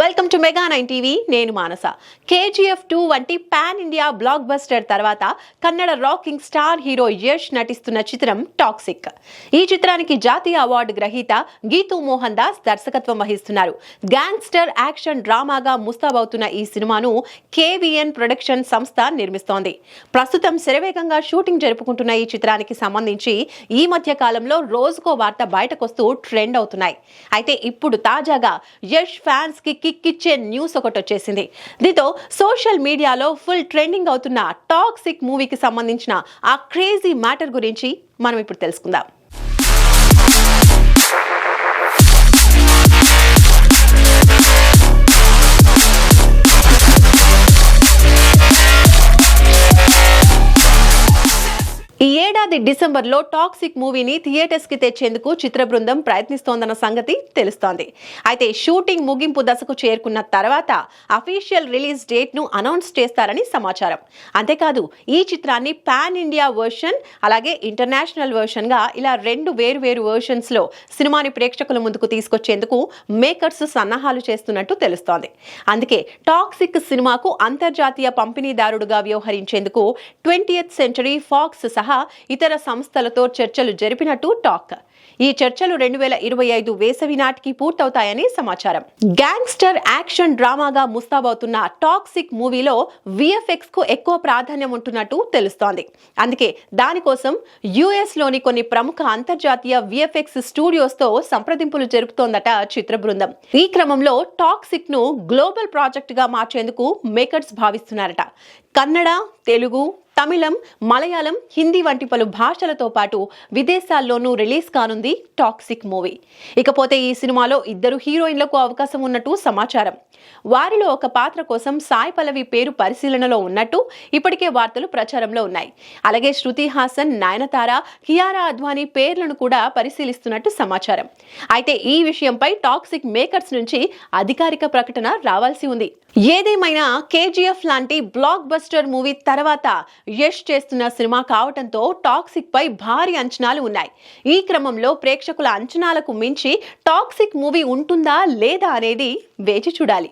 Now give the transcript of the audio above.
Welcome to mega nine TV నేను Manasa. KGF two వంటి pan India blockbuster తర్వాత Kannada rocking star hero Yash నటిస్తున్న చిత్రం toxic ఈ చిత్రానికి జాతీయ అవార్డు గ్రహీత గీతూ మోహన్ దాస్ దర్శకత్వం వహిస్తున్నారు. గ్యాంగ్స్టర్ యాక్షన్ డ్రామాగా ముస్తాబవుతున్న ఈ సినిమాను కేవీఎన్ ప్రొడక్షన్ సంస్థ నిర్మిస్తోంది. ప్రస్తుతం శరవేగంగా షూటింగ్ జరుపుకుంటున్న ఈ చిత్రానికి సంబంధించి ఈ మధ్య కాలంలో రోజుకో వార్త బయటకొస్తూ ట్రెండ్ అవుతున్నాయి. అయితే ఇప్పుడు తాజాగా యష్ ఫ్యాన్స్కి కిక్కిచ్చే న్యూస్ ఒకటి వచ్చేసింది. దీంతో సోషల్ మీడియాలో ఫుల్ ట్రెండింగ్ అవుతున్న టాక్సిక్ మూవీకి సంబంధించిన ఆ క్రేజీ మ్యాటర్ గురించి మనం ఇప్పుడు తెలుసుకుందాం. ఈ ఏడాది డిసెంబర్లో టాక్సిక్ మూవీని థియేటర్స్కి తెచ్చేందుకు చిత్ర బృందం ప్రయత్నిస్తోందన్న సంగతి తెలుస్తోంది. అయితే షూటింగ్ ముగింపు దశకు చేరుకున్న తర్వాత అఫీషియల్ రిలీజ్ డేట్ను అనౌన్స్ చేస్తారని సమాచారం. అంతేకాదు ఈ చిత్రాన్ని పాన్ ఇండియా వర్షన్ అలాగే ఇంటర్నేషనల్ వర్షన్గా ఇలా రెండు వేరు వేరు వర్షన్స్లో సినిమాని ప్రేక్షకుల ముందుకు తీసుకొచ్చేందుకు మేకర్స్ సన్నాహాలు చేస్తున్నట్టు తెలుస్తోంది. అందుకే టాక్సిక్ సినిమాకు అంతర్జాతీయ పంపిణీదారుడుగా వ్యవహరించేందుకు ట్వంటీయత్ సెంచరీ ఫాక్స్ సహా ఇతర సంస్థలతో చర్చలు జరిపినట్టు టాక్. ఈ చర్చలు రెండు వేల ఇరవై ఐదు వేసవి నాటికి పూర్తవుతాయని సమాచారం. గ్యాంగ్స్టర్ యాక్షన్ డ్రామాగా ముస్తాబవుతున్న టాక్సిక్ మూవీలో విఎఫ్ఎక్స్కు ఎక్కువ ప్రాధాన్యం ఉంటున్నట్టు తెలుస్తోంది. అందుకే దానికోసం యుఎస్లోని కొన్ని ప్రముఖ అంతర్జాతీయ విఎఫ్ఎక్స్ స్టూడియోస్తో సంప్రదింపులు జరుపుతోందట చిత్ర బృందం. ఈ క్రమంలో టాక్సిక్ను గ్లోబల్ ప్రాజెక్ట్గా మార్చేందుకు మేకర్స్ భావిస్తున్నారట. కన్నడ తెలుగు తమిళం మలయాళం హిందీ వంటి పలు భాషలతో పాటు విదేశాల్లోనూ రిలీజ్ కానుంది టాక్సిక్ మూవీ. ఇకపోతే ఈ సినిమాలో ఇద్దరు హీరోయిన్లకు అవకాశం ఉన్నట్టు సమాచారం. వారిలో ఒక పాత్ర కోసం సాయి పల్లవి పేరు పరిశీలనలో ఉన్నట్టు ఇప్పటికే వార్తలు ప్రచారంలో ఉన్నాయి. అలాగే శృతి హాసన్ నయనతార కియారా అద్వానీ పేర్లను కూడా పరిశీలిస్తున్నట్టు సమాచారం. అయితే ఈ విషయంపై టాక్సిక్ మేకర్స్ నుంచి అధికారిక ప్రకటన రావాల్సి ఉంది. ఏదేమైనా కేజీఎఫ్ లాంటి బ్లాక్ బస్టర్ మూవీ తర్వాత యష్ చేస్తున్న సినిమా కావటంతో టాక్సిక్ పై భారీ అంచనాలు ఉన్నాయి. ఈ క్రమంలో ప్రేక్షకుల అంచనాలకు మించి టాక్సిక్ మూవీ ఉంటుందా లేదా అనేది వేచి చూడాలి.